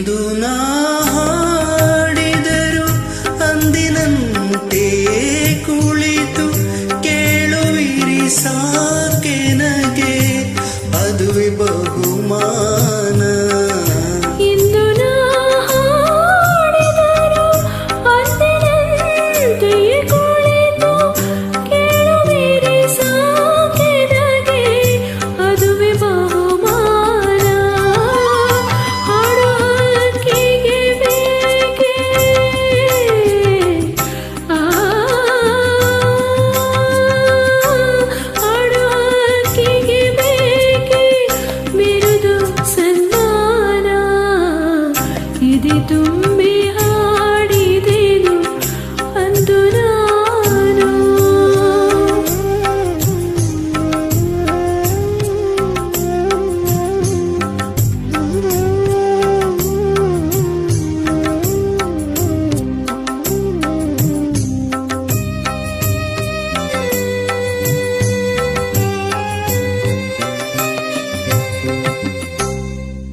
ಇಂದು ನಾ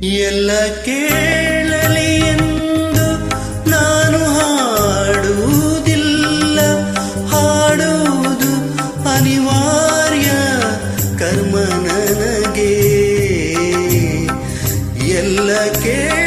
ಎಲ್ಲ ಕೇಳಲಿ ಎಂದು ನಾನು ಹಾಡುವುದಿಲ್ಲ. ಹಾಡುವುದು ಅನಿವಾರ್ಯ ಕರ್ಮ ನನಗೆ. ಎಲ್ಲ ಕೇಳ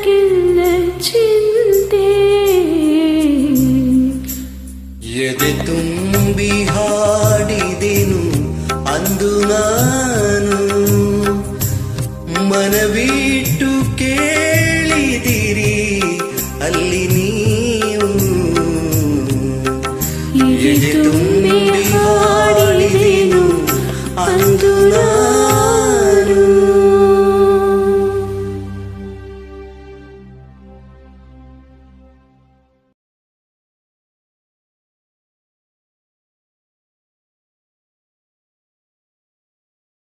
അഴകില്ല ചിന്തേ യതി തുമ്പി ഹാടിദിനു ಅಂದು ನಾನು ಮನವಿಟ್ಟು ಕೇಳಿದಿರಿ ಅಲ್ಲಿ ನೀವು ಎದೆ ತುಂಬಿ ಹಾಡಿದೆನು ಅಂದು ನಾನು